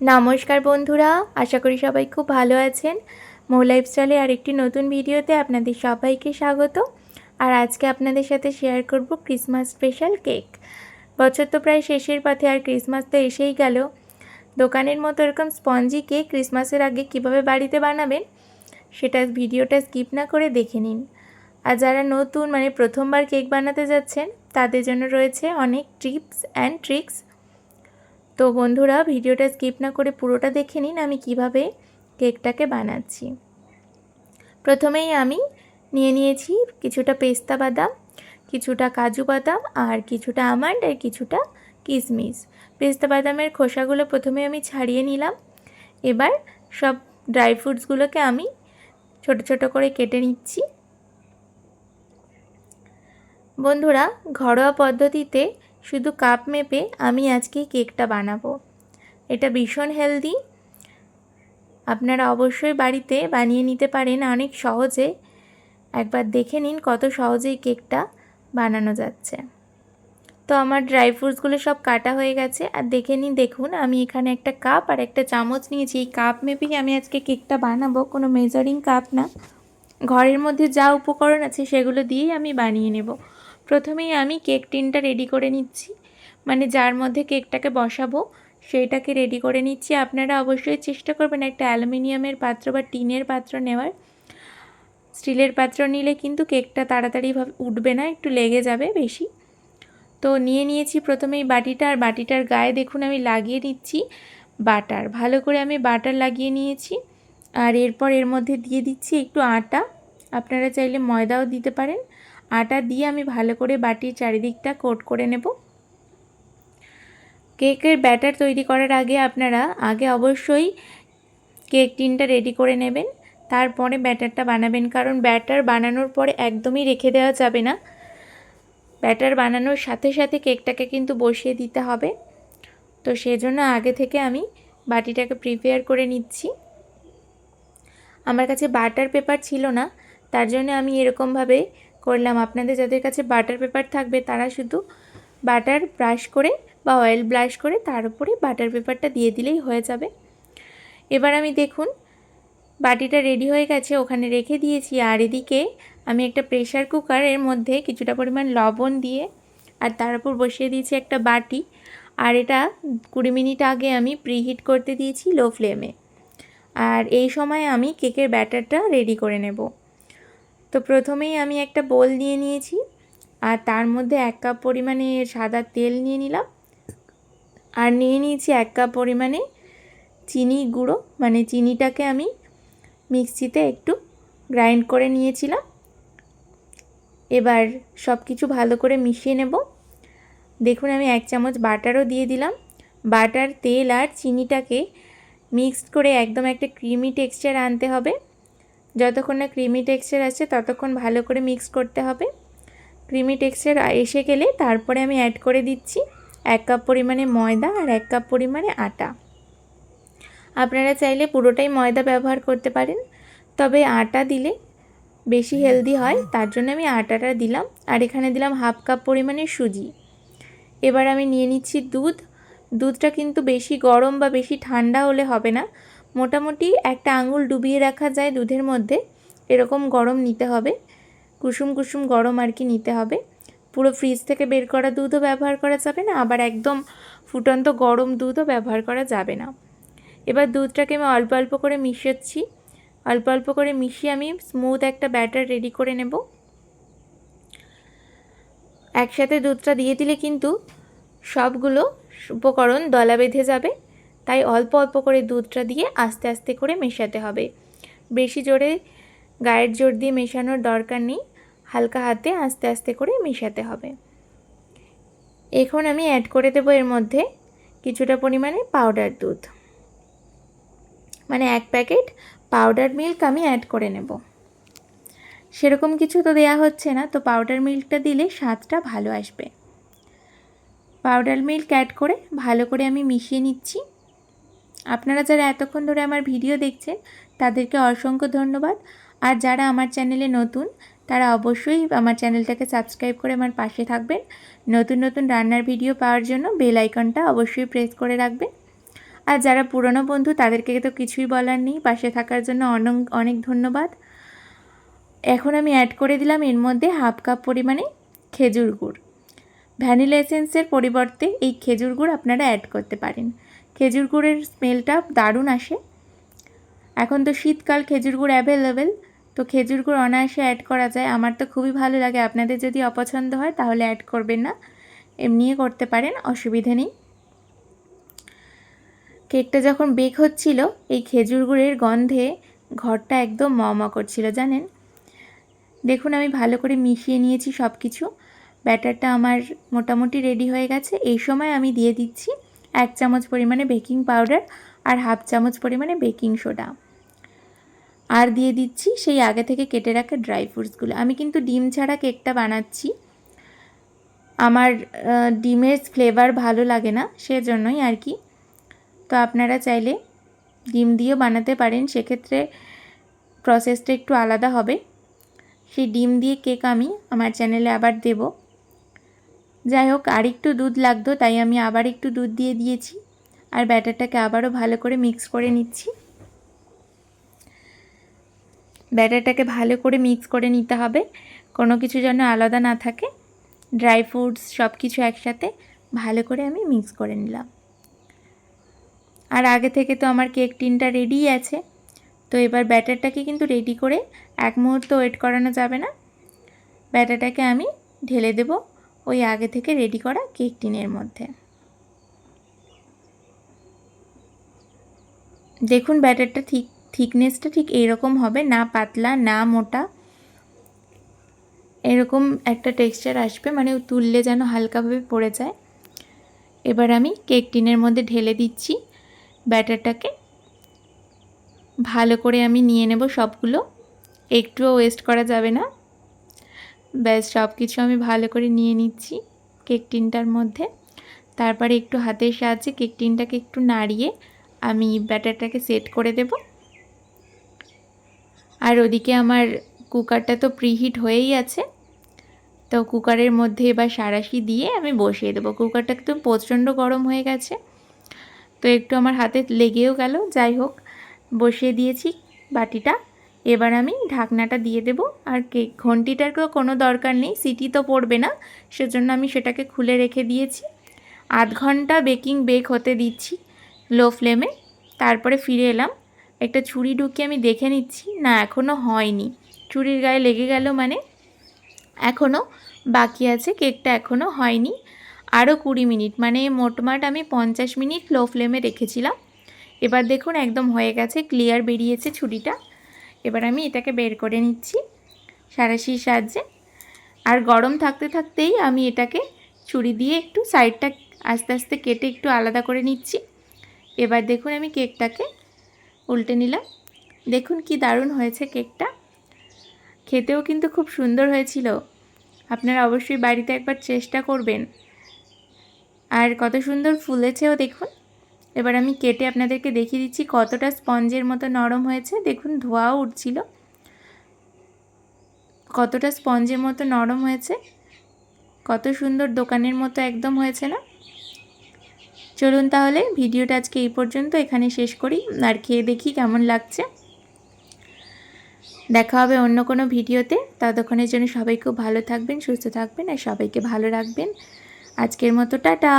নমস্কার বন্ধুরা, আশা করি সবাই খুব ভালো আছেন। মৌ লাইফস্টাইলে আরেকটি নতুন ভিডিওতে আপনাদের সবাইকে স্বাগত। আর আজকে আপনাদের সাথে শেয়ার করব ক্রিসমাস স্পেশাল কেক। বছর তো প্রায় শেষের পথে আর ক্রিসমাস তো এসেই গেল। দোকানের মতো এরকম স্পঞ্জি কেক ক্রিসমাসের আগে কীভাবে বাড়িতে বানাবেন, সেটা ভিডিওটা স্কিপ না করে দেখে নিন। আর যারা নতুন মানে প্রথমবার কেক বানাতে যাচ্ছেন, তাদের জন্য রয়েছে অনেক টিপস অ্যান্ড ট্রিক্স। তো বন্ধুরা, ভিডিওটা স্কিপ না করে পুরোটা দেখে নিন আমি কীভাবে কেকটাকে বানাচ্ছি। প্রথমেই আমি নিয়ে নিয়েছি কিছুটা পেস্তা বাদাম, কিছুটা কাজু বাদাম, আর কিছুটা আমান্ড, আর কিছুটা কিশমিশ। পেস্তা বাদামের খোসাগুলো প্রথমে আমি ছাড়িয়ে নিলাম। এবার সব ড্রাই ফ্রুটসগুলোকে আমি ছোট ছোট করে কেটে নিচ্ছি। বন্ধুরা, ঘরোয়া পদ্ধতিতে শুধু কাপ মেপে আমি আজকে কেকটা বানাবো। এটা ভীষণ হেলদি। আপনারা অবশ্যই বাড়িতে বানিয়ে নিতে পারেন, অনেক সহজে। একবার দেখে নিন কত সহজেই কেকটা বানানো যাচ্ছে। তো আমার ড্রাই ফ্রুটসগুলো সব কাটা হয়ে গেছে। আর দেখে নিন, দেখুন, আমি এখানে একটা কাপ আর একটা চামচ নিয়েছি। এই কাপ মেপেই আমি আজকে কেকটা বানাবো, কোনো মেজারিং কাপ না। ঘরের মধ্যে যা উপকরণ আছে সেগুলো দিয়েই আমি বানিয়ে নেব। প্রথমেই আমি কেক টিনটা রেডি করে নিচ্ছি। মানে যার মধ্যে কেকটাকে বসাবো, সেইটাকে রেডি করে নিচ্ছি। আপনারা অবশ্যই চেষ্টা করবেন একটা অ্যালুমিনিয়ামের পাত্র বা টিনের পাত্র নেওয়ার। স্টিলের পাত্র নিলে কিন্তু কেকটা তাড়াতাড়িভাবে উঠবে না, একটু লেগে যাবে বেশি। তো নিয়ে নিয়েছি প্রথমে এই বাটিটা, আর বাটিটার গায়ে দেখুন আমি লাগিয়ে দিচ্ছি বাটার। ভালো করে আমি বাটার লাগিয়ে নিয়েছি। আর এরপর এর মধ্যে দিয়ে দিচ্ছি একটু আটা। আপনারা চাইলে ময়দাও দিতে পারেন। আটা দিয়ে আমি ভালো করে বাটির চারিদিকটা কোট করে নেব। কেকের ব্যাটার তৈরি করার আগে আপনারা আগে অবশ্যই কেক টিনটা রেডি করে নেবেন, তারপরে ব্যাটারটা বানাবেন। কারণ ব্যাটার বানানোর পরে একদমই রেখে দেওয়া যাবে না। ব্যাটার বানানোর সাথে সাথে কেকটাকে কিন্তু বসিয়ে দিতে হবে। তো সেজন্য আগে থেকে আমি বাটিটাকে প্রিপেয়ার করে নিচ্ছি। আমার কাছে বাটার পেপার ছিল না, তার জন্য আমি এরকমভাবে করলাম। আপনাদের যাদের কাছে বাটার পেপার থাকবে, তারা শুধু বাটার ব্রাশ করে বা অয়েল ব্রাশ করে, তার উপরে বাটার পেপারটা দিয়ে দিলেই হয়ে যাবে। এবার আমি দেখুন, বাটিটা রেডি হয়ে গেছে, ওখানে রেখে দিয়েছি। আর এদিকে আমি একটা প্রেশার কুকারের মধ্যে কিছুটা পরিমাণ লবণ দিয়ে, আর তার উপর বসিয়ে দিয়েছি একটা বাটি। আর এটা কুড়ি মিনিট আগে আমি প্রিহিট করতে দিয়েছি লো ফ্লেমে আর এই সময় আমি কেকের ব্যাটারটা রেডি করে নেব। তো প্রথমেই আমি একটা বোল নিয়ে নিয়েছি আর তার মধ্যে এক কাপ পরিমাণে সাদা তেল নিয়ে নিলাম। আর নিয়ে নিয়েছি এক কাপ পরিমাণে চিনি গুঁড়ো মানে চিনিটাকে আমি মিক্সিতে একটু গ্রাইন্ড করে নিয়েছিলাম। এবার সব কিছু ভালো করে মিশিয়ে নেব। দেখুন, আমি এক চামচ বাটারও দিয়ে দিলাম। বাটার, তেল আর চিনিটাকে মিক্সড করে একদম একটা ক্রিমি টেক্সচার আনতে হবে। যতক্ষণ না ক্রিমি টেক্সচার আছে ততক্ষণ ভালো করে মিক্স করতে হবে। ক্রিমি টেক্সচার এসে গেলে তারপরে আমি অ্যাড করে দিচ্ছি এক কাপ পরিমাণে ময়দা আর এক কাপ পরিমাণে আটা। আপনারা চাইলে পুরোটাই ময়দা ব্যবহার করতে পারেন, তবে আটা দিলে বেশি হেলদি হয়, তার জন্য আমি আটাটা দিলাম আর এখানে দিলাম হাফ কাপ পরিমাণে সুজি। এবার আমি নিয়ে নিচ্ছি দুধ। দুধটা কিন্তু বেশি গরম বা বেশি ঠান্ডা হলে হবে না মোটামুটি একটা আঙুল ডুবিয়ে রাখা যায় দুধের মধ্যে। এরকম গরম নিতে হবে। কুসুম কুসুম গরম আর কি নিতে হবে। পুরো ফ্রিজ থেকে বের করা দুধও ব্যবহার করা যাবে না, আবার একদম ফুটন্ত গরম দুধও ব্যবহার করা যাবে না। এবার দুধটাকে আমি অল্প অল্প করে মিশাচ্ছি। অল্প অল্প করে মিশিয়ে আমি স্মুথ একটা ব্যাটার রেডি করে নেব। একসাথে দুধটা দিয়ে দিলে কিন্তু সবগুলো উপকরণ দলা বেঁধে যাবে। তাই অল্প অল্প করে দুধটা দিয়ে আস্তে আস্তে করে মেশাতে হবে। বেশি জোরে গায়ের জোর দিয়ে মেশানোর দরকার নেই, হালকা হাতে আস্তে আস্তে করে মেশাতে হবে। এখন আমি অ্যাড করে দেবো এর মধ্যে কিছুটা পরিমাণে পাউডার দুধ। মানে এক প্যাকেট পাউডার মিল্ক আমি অ্যাড করে নেব। সেরকম কিছু তো দেয়া হচ্ছে না, তো পাউডার মিল্কটা দিলে স্বাদটা ভালো আসবে। পাউডার মিল্ক অ্যাড করে ভালো করে আমি মিশিয়ে নিচ্ছি। আপনারা যারা এতক্ষণ ধরে আমার ভিডিও দেখছেন, তাদেরকে অসংখ্য ধন্যবাদ। আর যারা আমার চ্যানেলে নতুন, তারা অবশ্যই আমার চ্যানেলটাকে সাবস্ক্রাইব করে আমার পাশে থাকবেন। নতুন নতুন রান্নার ভিডিও পাওয়ার জন্য বেল আইকনটা অবশ্যই প্রেস করে রাখবেন। আর যারা পুরনো বন্ধু, তাদেরকে তো কিছুই বলার নেই। পাশে থাকার জন্য অনেক অনেক ধন্যবাদ। এখন আমি অ্যাড করে দিলাম, এর মধ্যে হাফ কাপ পরিমাণে খেজুর গুড়। ভ্যানিলা এসেন্সের পরিবর্তে এই খেজুর গুড় আপনারা অ্যাড করতে পারেন। খেজুর গুড়ের স্মেলটা দারুণ আসে। এখন তো শীতকাল, খেজুর গুড় অ্যাভেলেবেল তো খেজুর গুড় অনায়াসে অ্যাড করা যায়। আমার তো খুবই ভালো লাগে। আপনাদের যদি অপছন্দ হয় তাহলে অ্যাড করবেন না। এমনিই করতে পারেন, অসুবিধে নেই। কেকটা যখন বেক হচ্ছিল, এই খেজুর গুড়ের গন্ধে ঘরটা একদম ম ম করছিল, জানেন? দেখুন, আমি ভালো করে মিশিয়ে নিয়েছি সব কিছু ব্যাটারটা আমার মোটামুটি রেডি হয়ে গেছে। এই সময় আমি দিয়ে দিচ্ছি। এক চামচ পরিমাণে বেকিং পাউডার আর হাফ চামচ পরিমাণে বেকিং সোডা। আর দিয়ে দিচ্ছি সেই আগে থেকে কেটে রাখা ড্রাই ফ্রুটসগুলো। আমি কিন্তু ডিম ছাড়া কেকটা বানাচ্ছি। আমার ডিমের ফ্লেভার ভালো লাগে না, সেজন্যই আর কি। তো আপনারা চাইলে ডিম দিয়েও বানাতে পারেন, সেক্ষেত্রে প্রসেসটা একটু আলাদা হবে। সেই ডিম দিয়ে কেক আমি আমার চ্যানেলে আবার দেব। যাই হোক, আর একটু দুধ লাগতো, তাই আমি আবার একটু দুধ দিয়ে দিয়েছি। আর ব্যাটারটাকে আবারও ভালো করে মিক্স করে নিচ্ছি। ব্যাটারটাকে ভালো করে মিক্স করে নিতে হবে। কোনো কিছু যেন আলাদা না থাকে। ড্রাই ফ্রুটস সব কিছু একসাথে ভালো করে আমি মিক্স করে নিলাম। আর আগে থেকে তো আমার কেক টিনটা রেডিই আছে। তো এবার ব্যাটারটাকে কিন্তু রেডি করে এক মুহূর্ত ওয়েট করানো যাবে না। ব্যাটারটাকে আমি ঢেলে দেব। ওই আগে থেকে রেডি করা কেক টিনের মধ্যে। দেখুন ব্যাটারটা ঠিক থিকনেসটা ঠিক এরকম হবে, না পাতলা, না মোটা। এরকম একটা টেক্সচার আসবে মানে তুললে যেন হালকাভাবে পড়ে যায়। এবার আমি কেক টিনের মধ্যে ঢেলে দিচ্ছি। ব্যাটারটাকে ভালো করে আমি নিয়ে নেব সবগুলো। একটুও ওয়েস্ট করা যাবে না। ব্যাস সব কিছু আমি ভালো করে নিয়ে নিচ্ছি কেক টিনটার মধ্যে। তারপরে একটু হাতের সাহায্যে কেক টিনটাকে একটু নাড়িয়ে আমি ব্যাটারটাকে সেট করে দেব। আর ওদিকে আমার কুকারটা তো প্রিহিট হয়েই আছে, তো কুকারের মধ্যে এবার সারাশি দিয়ে আমি বসিয়ে দেবো। কুকারটা একদম প্রচণ্ড গরম হয়ে গেছে, তো একটু আমার হাতে লেগেও গেল। যাই হোক, বসিয়ে দিয়েছি বাটিটা। এবার আমি ঢাকনাটা দিয়ে দেব। আর কেক ঘন্টিটারও কোনো দরকার নেই, সিটি তো পড়বে না, সেজন্য আমি সেটাকে খুলে রেখে দিয়েছি। আধ ঘণ্টা বেকিং বেক হতে দিচ্ছি লো ফ্লেমে, তারপরে ফিরে এলাম। একটা ছুরি ঢুকিয়ে আমি দেখে নিচ্ছি, না এখনও হয়নি। ছুরির গায়ে লেগে গেল মানে এখনও বাকি আছে, কেকটা এখনও হয়নি। আরও কুড়ি মিনিট মানে মোটমাট আমি পঞ্চাশ মিনিট লো ফ্লেমে রেখেছিলাম। এবার দেখুন, একদম হয়ে গেছে, ক্লিয়ার বেরিয়েছে ছুরিটা। এবার আমি এটাকে বের করে নিচ্ছি সারাশির সাহায্যে। আর গরম থাকতে থাকতেই আমি এটাকে ছুরি দিয়ে একটু সাইডটা আস্তে আস্তে কেটে একটু আলাদা করে নিচ্ছি। এবার দেখুন আমি কেকটাকে উল্টে নিলাম। দেখুন কি দারুণ হয়েছে কেকটা। খেতেও কিন্তু খুব সুন্দর হয়েছিল। আপনারা অবশ্যই বাড়িতে একবার চেষ্টা করবেন। আর কত সুন্দর ফুলেছেও দেখুন। এবার আমি কেটে আপনাদেরকে দেখিয়ে দিচ্ছি কতটা স্পঞ্জের মতো নরম হয়েছে। দেখুন, ধোঁয়াও উঠছিল। কতটা স্পঞ্জের মতো নরম হয়েছে। কত সুন্দর দোকানের মতো একদম হয়েছে না? চলুন তাহলে ভিডিওটা আজকে এই পর্যন্ত, এখানে শেষ করি। আর খেয়ে দেখি কেমন লাগছে। দেখা হবে অন্য কোনো ভিডিওতে। ততক্ষণের জন্য সবাই খুব ভালো থাকবেন, সুস্থ থাকবেন, আর সবাইকে ভালো রাখবেন। আজকের মতো, টাটা!